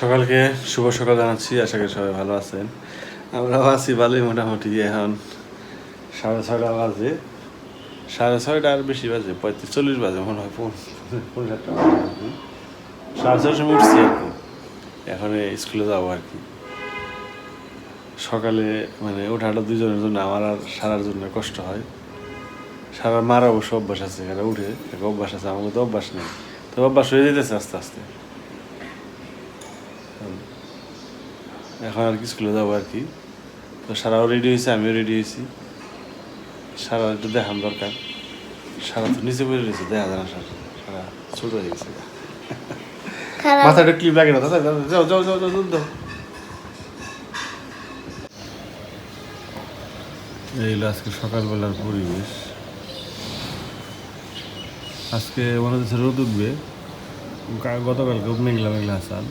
সকালকে শুভ সকাল জানাচ্ছি, আশা করি সবাই ভালো আছেন। আমরাও আছি ভালোই মোটামুটি এখন। সাড়ে ছয়টা বাজে। সাড়ে ছয়টা আর বেশি বাজে, পঁয়ত্রিশ, চল্লিশ বাজে মনে হয়। সাড়ে ছয়টার সময় উঠছি আর কি। এখন স্কুলে যাব আর কি। সকালে মানে ওঠাটা দুজনের জন্য আমার আর সারার জন্য কষ্ট হয়। সারা মার অবশ্য অভ্যাস আছে, এখানে উঠে অভ্যাস আছে আমাকে তো অভ্যাস নেই। তো অভ্যাস হয়ে যেতেছে আস্তে আস্তে। এখন আর কি স্কুলে যাব আর কি। তো সারাও রেডি হয়েছে আমিও রেডি হয়েছি। সারা একটু দেখান দরকার। সারা তো নিচে পড়ে রয়েছে দেখা যায় না সারা। সারা ছোট হয়ে গেছে। মাথাটা ক্লিপ লাগে না দাদা যাও যাও যাও যাও দাও এই হলো আজকে সকালবেলার পরিবেশ। আজকে মনে হচ্ছে রোদ উঠবে। গতকালকে মেঘলা মেঘলা আসান।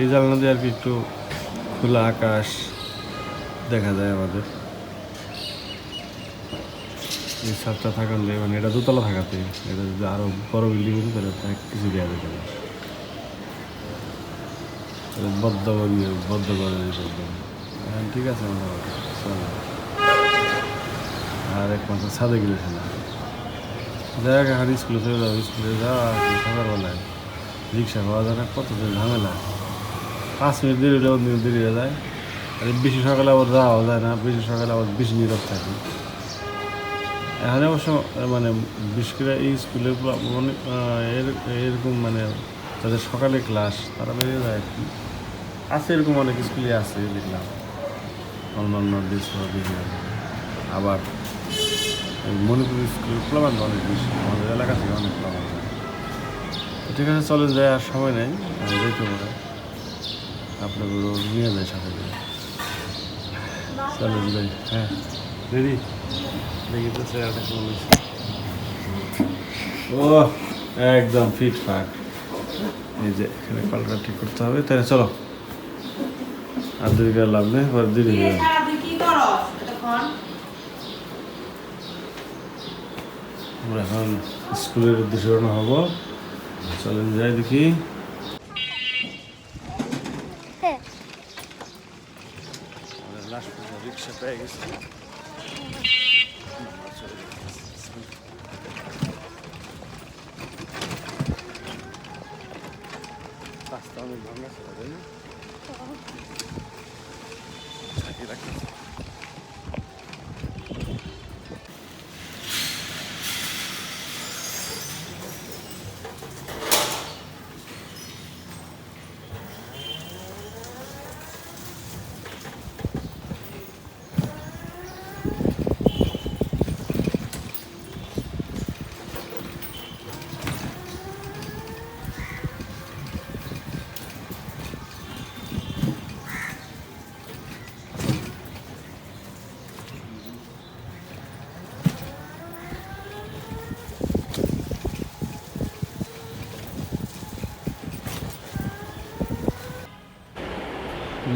এই জানলা দিয়ে আর কি একটু খোলা আকাশ দেখা যায় আমাদের। এই ছাদটা থাকালে মানে এটা দোতলা থাকাতে এটা যদি আরও বড় বিল্ডিং হতো তাহলে কিছু দেওয়া যেত না বদ্ধ করিয়ে বদ্ধ করে এখন ঠিক আছে। আর একমাত্র ছাদে গেলেছে না। যাই হোক, এখন স্কুলে চলে যাব। স্কুলে যাওয়া সকালবেলায়। রিক্সা পাওয়া যায় না কত যে ঝামেলা? পাঁচ মিনিট দেরি হলে অন্য দেরি হয়ে যায়। আর বেশি সকালে আবার যাওয়া যায় না, বেশি সকালে আবার বেশি নীরব থাকে। এখানে অবশ্য মানে বিশেষ এই স্কুলে অনেক এর- এরকম মানে তাদের সকালে ক্লাস, তারা বেরিয়ে যায় আর কি। আছে এরকম অনেক স্কুলে আছে, দেখলাম। অন্যান্য দেশ আবার মণিপুর স্কুলের প্লাবান অনেক বেশি, আমাদের এলাকা থেকে অনেক তো ঠিক আছে চলে যায় আর সময় নেই আমি যেতে পারে আপনাগুলো নিয়ে যায় সাথে করে। চলে যাই হ্যাঁ। রেডি? দেখি তো ও একদম ফিট ফাট। এই যে এখানে কলটা ঠিক করতে হবে। তাহলে চলো। আর দুই করে লাভ নেই পরে এতক্ষণ আমরা এখন স্কুলের উদ্দেশ্যে রওনা হব। চলেন যাই দেখি। হ্যাঁ। রিক্সা পেয়ে গেছি।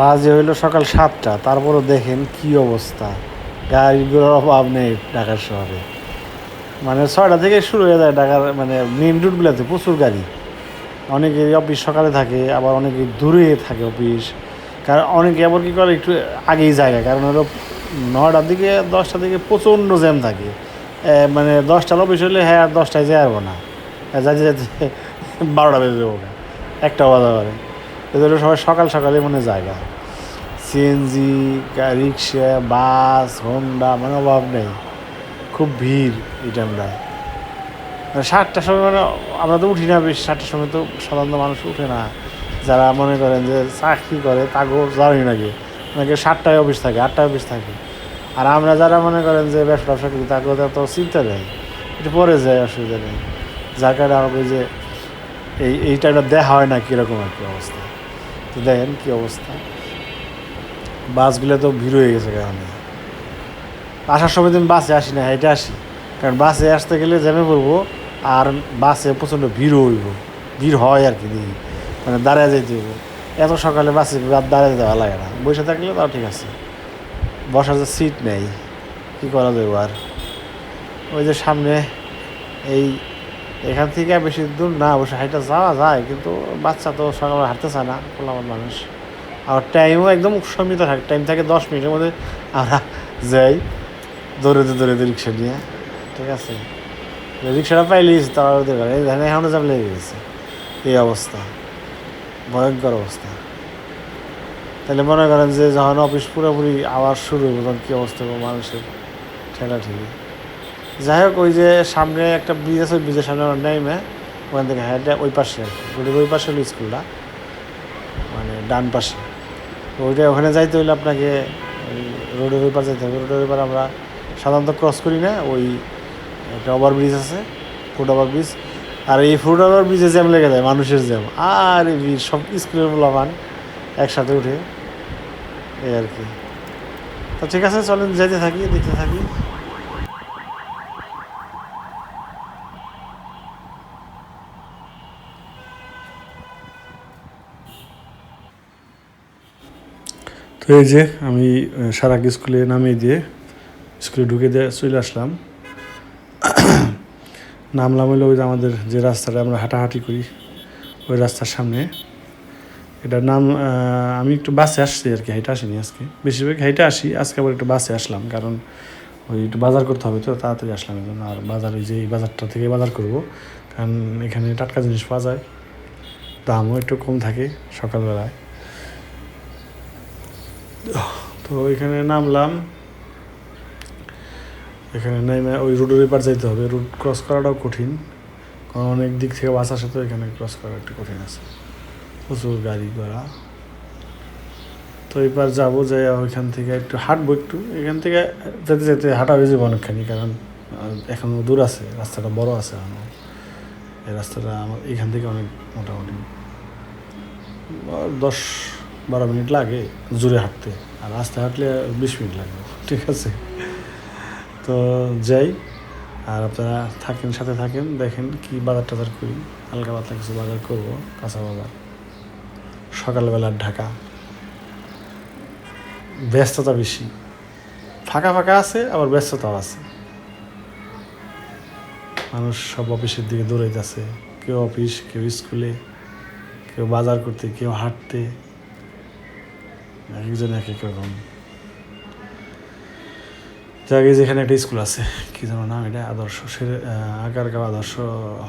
বাজে হইল সকাল সাতটা তারপরও দেখেন কি অবস্থা। গাড়িগুলোর অভাব নেই ঢাকার শহরে। মানে ছয়টা থেকে শুরু হয়ে যায় ঢাকার মানে মেন রুটগুলোতে প্রচুর গাড়ি। অনেকে অফিস সকালে থাকে আবার অনেকে দূরে থাকে অফিস কারণ অনেকে আবার কী করে একটু আগেই যায়। কারণ হলো নটার দিকে দশটার দিকে প্রচণ্ড জ্যাম থাকে। মানে দশটার অফিস হলে হ্যাঁ আর দশটায় যেতে পারব না। হ্যাঁ, যাতে যাতে বারোটা বেজে যাব। একটা বাজা পারে এদের সবাই সকাল সকালে মানে জায়গা সিএনজি রিক্সা, বাস হোন্ডা মানে অভাব নেই। খুব ভিড় এই মানে সাতটার সময় মানে আমরা তো উঠি না বেশ, সাতটার সময় তো সাধারণত মানুষ উঠে না। যারা মনে করেন যে চাকরি করে তাকেও জানি নাকি অনেকে সাতটায় অফিস থাকে, আটটায় অফিস থাকে। আর আমরা যারা মনে করেন যে ব্যবসা ব্যবসা করি, তাকেও তো এত চিন্তা নেই। একটু পরে যায়, অসুবিধা নেই। যার কারণে আমাকে যে এই এই টাইমটা দেখা হয় না কীরকম কি অবস্থা। তো দেখেন কী অবস্থা। বাসগুলো তো ভিড় হয়ে গেছে কারণে আসার সময় আমি বাসে আসি না, হেঁটে আসি। কারণ বাসে আসতে গেলে জ্যামে পড়ব আর বাসে প্রচণ্ড ভিড় হইব। ভিড় হয় আর কি দেখি মানে দাঁড়ায় যেতে হইব। এত সকালে বাসে দাঁড়ায় যেতে ভালো লাগে না। বসে থাকলে তাও ঠিক আছে। বসার যে সিট নেই, কী করা যাবে আর? ওই যে সামনে এই এখান থেকে বেশি দূর না, অবশ্য হাইটা যাওয়া যায়, কিন্তু বাচ্চা তো সকালে হাঁটতে চায় না পোলাবার মানুষ। আর টাইমও একদম সীমিত থাকে। টাইম থাকে দশ মিনিটের মধ্যে আমরা যাই দৌড়েতে দৌড়েতে রিক্সা নিয়ে। ঠিক আছে? রিক্সাটা পাইলিস তারা এখানে এখনও লেগে গেছে। এই অবস্থা। ভয়ঙ্কর অবস্থা। তাহলে মনে করেন যে যখন অফিস পুরোপুরি আওয়াজ শুরু হবে, তখন কী অবস্থা হবে মানুষের? ঠেলা ঠেলি যাই হোক, ওই যে সামনে একটা ব্রিজ আছে ওই ব্রিজের সামনে আমার নেমে ওখান থেকে হ্যাঁ ওই পাশে ওই পাশে হলো স্কুলটা মানে ডান পাশে। তো ওইটা ওখানে যাইতে হইলে আপনাকে রোডের ওইপার যেতে হবে। রোডের ওই পার আমরা সাধারণত ক্রস করি না, ওই একটা ওভার ব্রিজ আছে ফুট ওভার ব্রিজ আর এই ফুট ওভার ব্রিজে জ্যাম লেগে যায়, মানুষের জ্যাম। আর সব স্কুলের পোলাপান একসাথে উঠে। এই আর কি। তো ঠিক আছে, চলেন যেতে থাকি, দেখতে থাকি। তো এই যে আমি সারাকে স্কুলে নামিয়ে দিয়ে স্কুলে ঢুকে দিয়ে চলে আসলাম। নামলাম হলো ওই যে আমাদের যে রাস্তাটা আমরা হাঁটাহাঁটি করি, ওই রাস্তার সামনে। এটার নাম আমি একটু বাসে আসছি আর কি হেঁটে আসিনি আজকে। বেশিরভাগ হেঁটে আসি, আজকে আবার একটু বাসে আসলাম, কারণ ওই একটু বাজার করতে হবে তো, তাড়াতাড়ি আসলাম জন্য। আর বাজারে যে এই বাজারটা থেকে বাজার করব, কারণ এখানে টাটকা জিনিস পাওয়া যায়, দামও একটু কম থাকে সকালবেলায়। তো এখানে নামলাম। এখানে নেমে ওই রোডের এপার যাইতে হবে। রোড ক্রস করাটাও কঠিন। কারণ অনেক দিক থেকে বাস আসে তো এখানে ক্রস করা একটু কঠিন আছে। প্রচুর গাড়ি ঘোড়া। তো এবার যাব যাই ওইখান থেকে একটু হাঁটবো একটু। এখান থেকে যেতে যেতে হাঁটা হয়ে যাবে অনেকখানি, কারণ এখনও দূর আছে। রাস্তাটা বড় আছে এখনও। এই রাস্তাটা আমার এখান থেকে অনেক মোটামুটি। দশ বারো মিনিট লাগে জোরে হাঁটতে। আর রাস্তায় হাঁটলে বিশ মিনিট লাগবে ঠিক আছে? তো যাই, আর আপনারা থাকেন, সাথে থাকেন, দেখেন কি বাজার টাজার করি। হালকা পাতলা কিছু বাজার করব, কাঁচা বাজার। সকালবেলার ঢাকা। ব্যস্ততা বেশি। ফাঁকা ফাঁকা আছে, আবার ব্যস্ততাও আছে। মানুষ সব অফিসের দিকে দৌড়াইতেছে। কেউ অফিস, কেউ স্কুলে, কেউ বাজার করতে, কেউ হাঁটতে। এক একজন এক এক রকম। জায়গায় যেখানে একটা স্কুল আছে, কি যেন নাম এটা, আদর্শ, সে আগারগাঁও আদর্শ,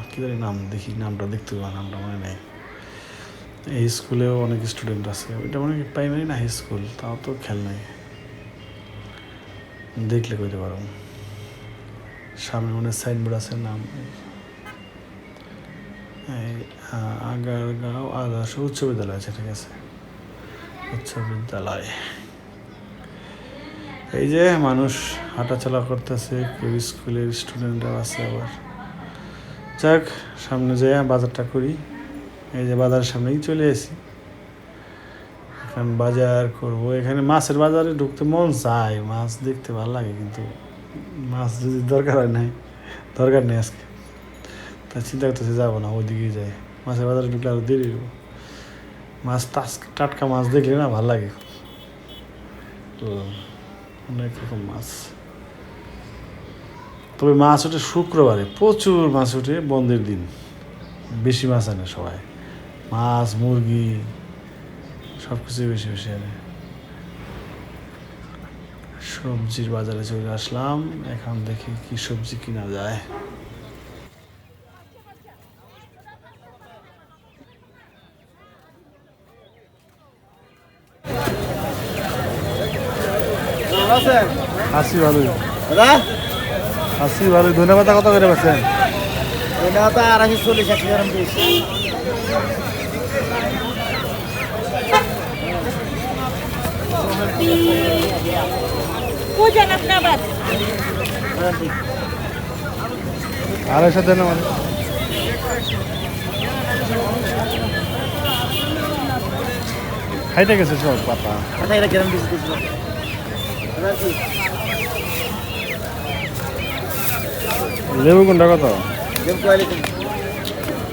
কি জানি নাম দেখি, নামটা দেখতে পাবো নামটা মনে নেই। এই স্কুলেও অনেক স্টুডেন্ট আছে, ওইটা মনে প্রাইমারি না হাই স্কুল তাও তো খেয়াল নাই। দেখলে কইতে পারো। সামনে মনে সাইনবোর্ড আছে নাম। আগারগাঁও আদর্শ উচ্চ বিদ্যালয় আছে, ঠিক আছে। উচ্চ বিদ্যালয় এই যে মানুষ হাঁটাচলা করতেছে কেউ স্কুলের স্টুডেন্টরাও আছে আবার। যাক, সামনে যাই বাজারটা করি। এই যে বাজারের সামনেই চলে এসি এখন বাজার করব। এখানে মাছের বাজারে ঢুকতে মন চায়। মাছ দেখতে ভালো লাগে কিন্তু মাছ যদি দরকার হয় নাই, দরকার নেই আজকে। তা চিন্তা করতেছে যাব না, ওইদিকেই যাই। মাছের বাজারে ঢুকলে আরও দেরি হইব। মাছ টাটকা মাছ দেখলে না ভালো লাগে। তো অনেক রকম মাছ। তবে মাছ ওঠে শুক্রবারে, প্রচুর মাছ ওঠে বন্ধের দিন। বেশি মাছ আনে সবাই। মাছ, মুরগি সব কিছুই বেশি বেশি আনে। সবজির বাজারে চলে আসলাম, এখন দেখি কি সবজি কিনা যায়। হাসি ভালোই হাসি ভালোই ধন্যবাদ কত করে পাচ্ছেন এটা তো আড়াইশো চল্লিশ একশো গ্রাম পিস আড়াইশো দেন আমার খাইতে গেছে সব পাতা আচ্ছা এটা পিস দিচ্ছিল লেবু কোনটা কত?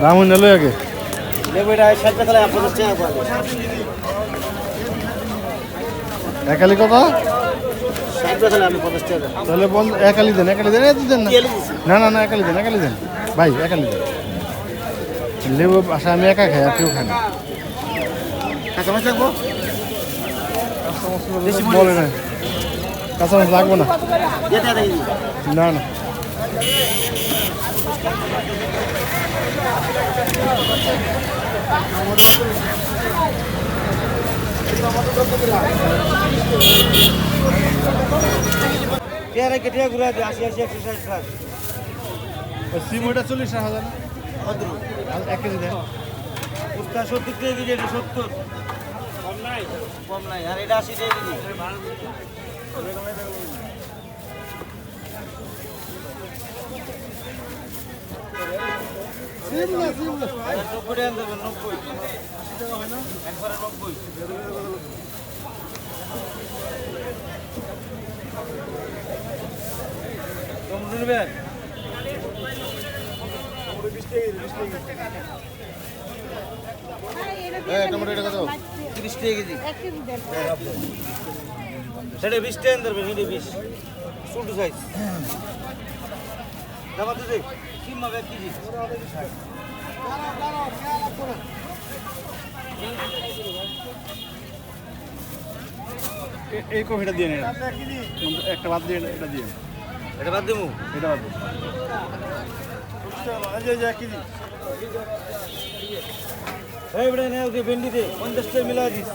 দাম লই আগে। একালি কত? তাহলে বন্ধ একালি দেন একালি দেন দেন না। না না একালি দেন একালি দেন। ভাই একা নিতে লেবু আসা আমি একা খাই আর কেউ খাই না? বলে না। কাঁচামাচ লাগবো না? না না। পেয়ারা কেটে ঘুরে দে আশি আশি একশো ষাট ষাট। সিম ওইটা চল্লিশ হাজার এক কেজি উস্তা সত্তর টাকা কেজি সত্তর। কম নাই। কম নাই। আর এটা আশি টাকা কেজি। আরে নব্বই টাকা দেবেন নব্বই একবারে নব্বই কম নেবেন তিরিশ টাকা কেজি। সেটা বিশ টাকা দেবেন সেটা বিশ। ছোটো সাইজ আছে যে কিনবা এক কেজি এই কফিটা দিয়ে নেন একটা বাদ দিয়ে এটা দিয়ে এটা বাদ দেবো এটা বাদ কেজি। এই বেটা নে ওকে ভেন্ডি দে পঞ্চাশ টাকা মিলা দিস।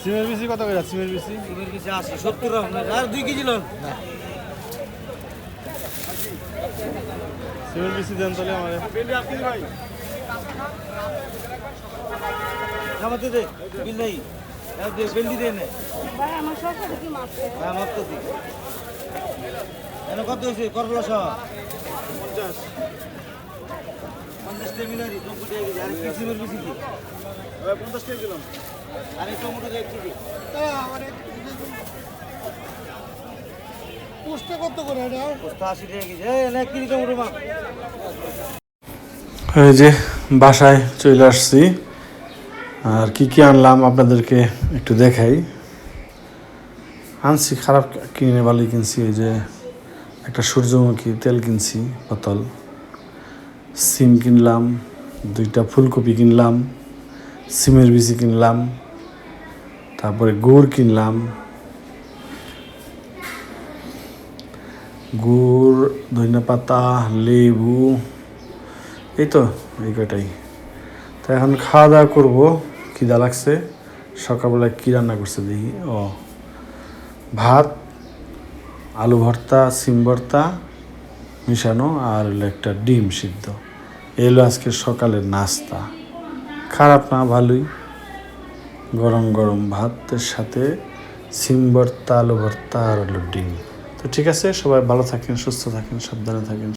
সিমের বিসি কত করে? সিমের বিসি? আশি সত্তর আর দুই কেজি লন। সিমের বিসি দেন তাহলে আমার। খামাতে দে বিল নাই। আর দে ভেন্ডি দে নে। ভাই আমার সরকারি কি হ্যাঁ মাপ তো দি। এনে কত হয়েছে? করলা সহ? পঞ্চাশ। পঞ্চাশ টাকা দিলাম আর এই টমেটো এক কেজি পোস্টটা কত করে এটা? পোস্তা আশি টাকা কেজি। এক কেজি টমেটো মাপ এই যে বাসায় চলে আসছি। আর কি কি আনলাম আপনাদেরকে একটু দেখাই। আনছি খারাপ কিনে ভালোই কিনছি এই যে একটা সূর্যমুখী তেল কিনছি বোতল। সিম কিনলাম, দুইটা ফুলকপি কিনলাম, সিমের বিচি কিনলাম, তারপরে গুড় কিনলাম। গুড় ধনে পাতা, লেবু, এই তো এই কটাই তো এখন খাওয়া দাওয়া করব, খিদা লাগছে, সকালবেলায় কী রান্না করছে দেখি। ও, ভাত, আলু ভর্তা, সিম ভর্তা মিশানো আর হলো একটা ডিম সিদ্ধ। এলো আজকে সকালের নাস্তা। খারাপ না, ভালোই। গরম গরম ভাতের সাথে সিম ভর্তা, আলু ভর্তা আর হলো ডিম। তো ঠিক আছে, সবাই ভালো থাকেন, সুস্থ থাকেন, সাবধানে থাকেন।